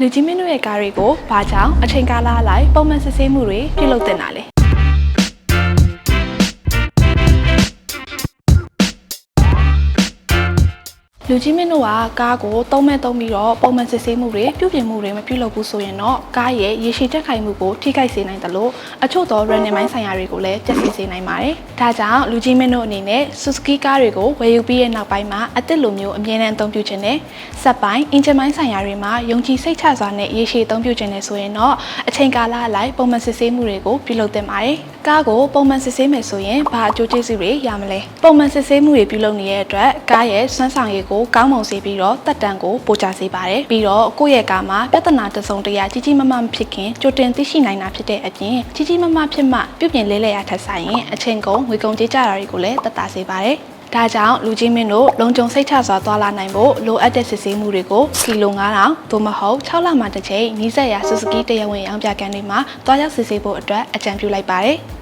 လူကြီးမင်းတို့ရဲ့ကားတွေကိုဘာကြောင့်အချိန်ကာလအလိုက်ပုံမှန်စစ်ဆေးမှုတွေပြုလုပ်တင်တာလဲ လူကြီးမင်းတို့ကကားကိုသုံးမဲ့သုံးပြီးတော့ပုံမှန်စစ်ဆေးမှုတွေပြုပြင်မှုတွေမပြုလုပ်ဘူးဆိုရင်တော့ကားရဲ့ရေရှည်တက်ခိုင်မှုကိုထိခိုက်စေနိုင်တယ်လို့အချို့သော running မိုင်းဆိုင်ရာတွေကိုလည်းပျက်စီးစေနိုင်ပါတယ်။ဒါကြောင့်လူကြီးမင်းတို့အနေနဲ့ Suzuki ကားတွေကိုဝယ်ယူပြီးတဲ့နောက်ပိုင်းမှာအသစ်လိုမျိုးအမြဲတမ်းအသုံးပြုခြင်းနဲ့စက်ပိုင်း engine မိုင်းဆိုင်ရာတွေမှာယုံကြည်စိတ်ချစွာနဲ့ရေရှည်အသုံးပြုခြင်းနဲ့ဆိုရင်တော့အချိန်ကာလအလိုက်ပုံမှန်စစ်ဆေးမှုတွေကိုပြုလုပ်သင့်ပါတယ်။ကားကိုပုံမှန်စစ်ဆေးမယ်ဆိုရင်ဘာအကျိုးကျေးဇူးတွေရမလဲ။ပုံမှန်စစ်ဆေးမှုတွေပြုလုပ်နေတဲ့အတွက်ကားရဲ့စွမ်းဆောင်ရည်ကိုကောင်းမွန်စေပြီးတော့တက်တန်ကိုပိုချစေပါတယ်။ပြီးတော့ကိုယ့်ရဲ့ကားမှာပြဿနာတစ်စုံတစ်ရာကြီးကြီးမားမားမဖြစ်ခင်ကြိုတင်သိရှိနိုင်တာဖြစ်တဲ့အပြင်ကြီးကြီးမားမားဖြစ်မှပြုပြင်လေးလဲရထက်ဆိုင်ရင်အချိန်ကုန်ငွေကုန်ကြေးကြတာတွေကိုလည်းတက်တာစေပါတယ်။ဒါကြောင့်လူကြီးမင်းတို့လုံခြုံစိတ်ချစွာသွားလာနိုင်ဖို့လိုအပ်တဲ့စစ်ဆေးမှုတွေကိုကီလို9000သို့မဟုတ်6လမှတစ်ချိန်နီးစပ်ရာ Suzuki တရားဝင်ရောင်းပြကန်တွေမှာတွားရောက်စစ်ဆေးဖို့အတွက်အကြံပြုလိုက်ပါတယ်။